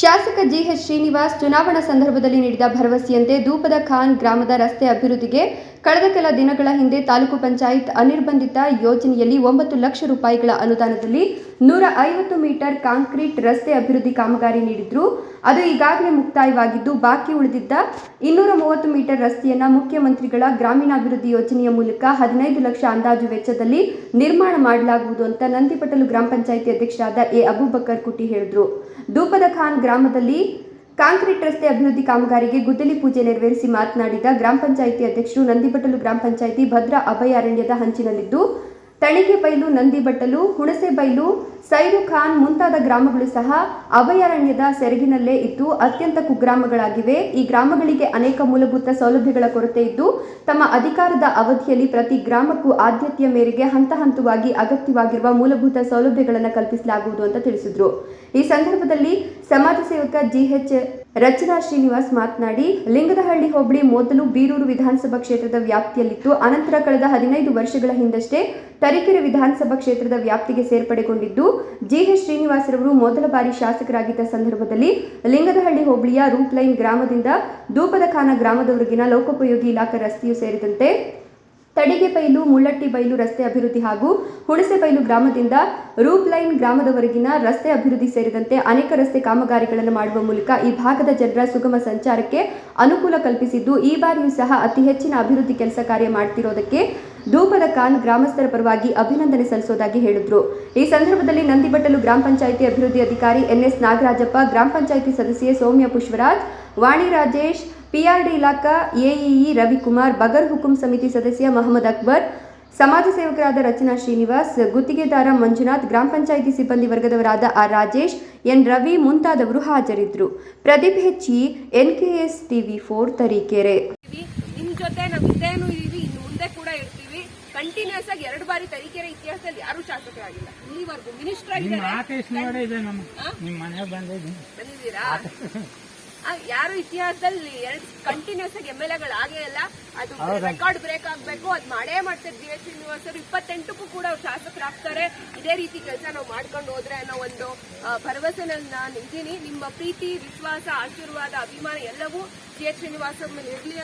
ಶಾಸಕ ಜಿಎಚ್ ಶ್ರೀನಿವಾಸ್ ಚುನಾವಣಾ ಸಂದರ್ಭದಲ್ಲಿ ನೀಡಿದ ಭರವಸೆಯಂತೆ ಧೂಪದ ಖಾನ್ ಗ್ರಾಮದ ರಸ್ತೆ ಅಭಿವೃದ್ಧಿಗೆ ಕಳೆದ ಕೆಲ ದಿನಗಳ ಹಿಂದೆ ತಾಲೂಕು ಪಂಚಾಯತ್ ಅನಿರ್ಬಂಧಿತ ಯೋಜನೆಯಲ್ಲಿ ಒಂಬತ್ತು ಲಕ್ಷ ರೂಪಾಯಿಗಳ ಅನುದಾನದಲ್ಲಿ ನೂರ ಐವತ್ತು ಮೀಟರ್ ಕಾಂಕ್ರೀಟ್ ರಸ್ತೆ ಅಭಿವೃದ್ಧಿ ಕಾಮಗಾರಿ ನೀಡಿದ್ರು. ಅದು ಈಗಾಗಲೇ ಮುಕ್ತಾಯವಾಗಿದ್ದು, ಬಾಕಿ ಉಳಿದಿದ್ದ ಇನ್ನೂರ ಮೂವತ್ತು ಮೀಟರ್ ರಸ್ತೆಯನ್ನು ಮುಖ್ಯಮಂತ್ರಿಗಳ ಗ್ರಾಮೀಣಾಭಿವೃದ್ಧಿ ಯೋಜನೆಯ ಮೂಲಕ ಹದಿನೈದು ಲಕ್ಷ ಅಂದಾಜು ವೆಚ್ಚದಲ್ಲಿ ನಿರ್ಮಾಣ ಮಾಡಲಾಗುವುದು ಅಂತ ನಂದಿಪಟಲು ಗ್ರಾಮ ಪಂಚಾಯಿತಿ ಅಧ್ಯಕ್ಷರಾದ ಎ. ಅಬೂಬಕರ್ ಕುಟ್ಟಿ ಹೇಳಿದರು. ಧೂಪದ ಖಾನ್ ಗ್ರಾಮದಲ್ಲಿ ಕಾಂಕ್ರೀಟ್ ರಸ್ತೆ ಅಭಿವೃದ್ಧಿ ಕಾಮಗಾರಿಗೆ ಗುದ್ದಲಿ ಪೂಜೆ ನೆರವೇರಿಸಿ ಮಾತನಾಡಿದ ಗ್ರಾಮ ಪಂಚಾಯಿತಿ ಅಧ್ಯಕ್ಷರು ನಂದಿಬಟ್ಟಲು ಗ್ರಾಮ ಪಂಚಾಯಿತಿ ಭದ್ರಾ ಅಭಯಾರಣ್ಯದ ಹಂಚಿನಲ್ಲಿದ್ದು ತಣಿಗೆಬೈಲು ನಂದಿಬಟ್ಟಲು ಹುಣಸೆಬೈಲು ಸೈರು ಖಾನ್ ಮುಂತಾದ ಗ್ರಾಮಗಳು ಸಹ ಅಭಯಾರಣ್ಯದ ಸೆರಗಿನಲ್ಲೇ ಇದ್ದು ಅತ್ಯಂತ ಕುಗ್ರಾಮಗಳಾಗಿವೆ. ಈ ಗ್ರಾಮಗಳಿಗೆ ಅನೇಕ ಮೂಲಭೂತ ಸೌಲಭ್ಯಗಳ ಕೊರತೆ ಇದ್ದು, ತಮ್ಮ ಅಧಿಕಾರದ ಅವಧಿಯಲ್ಲಿ ಪ್ರತಿ ಗ್ರಾಮಕ್ಕೂ ಆದ್ಯತೆಯ ಮೇರೆಗೆ ಹಂತ ಹಂತವಾಗಿ ಅಗತ್ಯವಾಗಿರುವ ಮೂಲಭೂತ ಸೌಲಭ್ಯಗಳನ್ನು ಕಲ್ಪಿಸಲಾಗುವುದು ಅಂತ ತಿಳಿಸಿದರು. ಈ ಸಂದರ್ಭದಲ್ಲಿ ಸಮಾಜ ಸೇವಕ ಜಿಎಚ್ ರಚನಾ ಶ್ರೀನಿವಾಸ್ ಮಾತನಾಡಿ, ಲಿಂಗದಹಳ್ಳಿ ಹೋಬಳಿ ಮೊದಲು ಬೀರೂರು ವಿಧಾನಸಭಾ ಕ್ಷೇತ್ರದ ವ್ಯಾಪ್ತಿಯಲ್ಲಿತ್ತು. ಅನಂತರ ಕಳೆದ ಹದಿನೈದು ವರ್ಷಗಳ ಹಿಂದಷ್ಟೇ ತರೀಕೆರೆ ವಿಧಾನಸಭಾ ಕ್ಷೇತ್ರದ ವ್ಯಾಪ್ತಿಗೆ ಸೇರ್ಪಡೆಗೊಂಡಿದ್ದು, ಜಿಎಚ್ ಶ್ರೀನಿವಾಸರವರು ಮೊದಲ ಬಾರಿ ಶಾಸಕರಾಗಿದ್ದ ಸಂದರ್ಭದಲ್ಲಿ ಲಿಂಗದಹಳ್ಳಿ ಹೋಬಳಿಯ ರೂಪ್ಲೈನ್ ಗ್ರಾಮದಿಂದ ದೂಪದಖಾನ ಗ್ರಾಮದವರೆಗಿನ ಲೋಕೋಪಯೋಗಿ ಇಲಾಖೆ ರಸ್ತೆಯೂ ಸೇರಿದಂತೆ ತಡಿಗೆಬೈಲು ಮುಳ್ಳಟ್ಟಿಬೈಲು ರಸ್ತೆ ಅಭಿವೃದ್ಧಿ ಹಾಗೂ ಹುಣಸೆಬೈಲು ಗ್ರಾಮದಿಂದ ರೂಪ್ ಲೈನ್ ಗ್ರಾಮದವರೆಗಿನ ರಸ್ತೆ ಅಭಿವೃದ್ಧಿ ಸೇರಿದಂತೆ ಅನೇಕ ರಸ್ತೆ ಕಾಮಗಾರಿಗಳನ್ನು ಮಾಡುವ ಮೂಲಕ ಈ ಭಾಗದ ಜನರ ಸುಗಮ ಸಂಚಾರಕ್ಕೆ ಅನುಕೂಲ ಕಲ್ಪಿಸಿದ್ದು, ಈ ಬಾರಿಯೂ ಸಹ ಅತಿ ಹೆಚ್ಚಿನ ಅಭಿವೃದ್ಧಿ ಕೆಲಸ ಕಾರ್ಯ ಮಾಡ್ತಿರೋದಕ್ಕೆ ಧೂಪದ ಖಾನ್ ಗ್ರಾಮಸ್ಥರ ಪರವಾಗಿ ಅಭಿನಂದನೆ ಸಲ್ಲಿಸೋದಾಗಿ ಹೇಳಿದ್ರು. ಈ ಸಂದರ್ಭದಲ್ಲಿ ನಂದಿಬಟ್ಟಲು ಗ್ರಾಮ ಪಂಚಾಯಿತಿ ಅಭಿವೃದ್ಧಿ ಅಧಿಕಾರಿ ಎನ್ಎಸ್ ನಾಗರಾಜಪ್ಪ, ಗ್ರಾಮ ಪಂಚಾಯಿತಿ ಸದಸ್ಯೆ ಸೌಮ್ಯ ಪುಷ್ಪರಾಜ್, ವಾಣಿ ರಾಜೇಶ್ ಪಿಆರ್ಡಿ ಇಲಾಖಾ ಎಇಇ ರವಿಕುಮಾರ್ ಬಗರ್ ಹುಕುಂ ಸಮಿತಿ ಸದಸ್ಯ ಮಹಮ್ಮದ್ ಅಕ್ಬರ್ ಸಮಾಜ ಸೇವಕರಾದ ರಚನಾ ಶ್ರೀನಿವಾಸ್ ಗುತ್ತಿಗೆದಾರ ಮಂಜುನಾಥ್ ಗ್ರಾಮ ಪಂಚಾಯಿತಿ ಸಿಬ್ಬಂದಿ ವರ್ಗದವರಾದ ಆರ್ ರಾಜೇಶ್ ಎನ್ ರವಿ ಮುಂತಾದವರು ಹಾಜರಿದ್ದರು. ಪ್ರದೀಪ್ ಹೆಚ್ಚಿ ಎನ್ಕೆಎಸ್ ಟಿವಿ ಫೋರ್ ತರೀಕೆರೆ. ಇರ್ತೀವಿ. ನಿಮ್ ಜೊತೆ ನಾವು ಹಿಂದೆನೂ ಇದೀವಿ ಇನ್ನು ಮುಂದೆ ಕೂಡ ಇರ್ತೀವಿ. ಕಂಟಿನ್ಯೂಸ್ ಆಗಿ ಎರಡು ಬಾರಿ ತರೀಕೆರೆ ಇತಿಹಾಸದಲ್ಲಿ ಯಾರು ಶಾಸಕರಾಗಿಲ್ಲ. ಇಲ್ಲಿವರೆಗೂ ಮಿನಿಸ್ಟರ್ ಆಗಿದ್ದಾರೆ. ನಮ್ಮ ಬಂದಿದ್ದೀರಾ? ಯಾರು ಇತಿಹಾಸದಲ್ಲಿ ಎರಡು ಕಂಟಿನ್ಯೂಸ್ ಆಗಿ ಎಂ ಎಲ್ ಎಗಳಾಗೇ ಇಲ್ಲ. ಅದು ರೆಕಾರ್ಡ್ ಬ್ರೇಕ್ ಆಗ್ಬೇಕು ಅದ್ ಮಾಡೇ ಮಾಡ್ತಾರೆ ಜಿ ಎಚ್ ಅವರು ಇಪ್ಪತ್ತೆಂಟಕ್ಕೂ ಕೂಡ ಅವ್ರು ಶಾಸಕರಾಗ್ತಾರೆ. ಇದೇ ರೀತಿ ಕೆಲಸ ನಾವು ಮಾಡ್ಕೊಂಡು ಹೋದ್ರೆ ಅನ್ನೋ ಒಂದು ಆ, ಭರವಸೆನಲ್ಲಿ ನಾನು ಇದ್ದೀನಿ. ನಿಮ್ಮ ಪ್ರೀತಿ ವಿಶ್ವಾಸ ಆಶೀರ್ವಾದ ಅಭಿಮಾನ ಎಲ್ಲವೂ ಜಿ ಎಚ್ ಶ್ರೀನಿವಾಸ ಮೇಲೆ ಇರಲಿ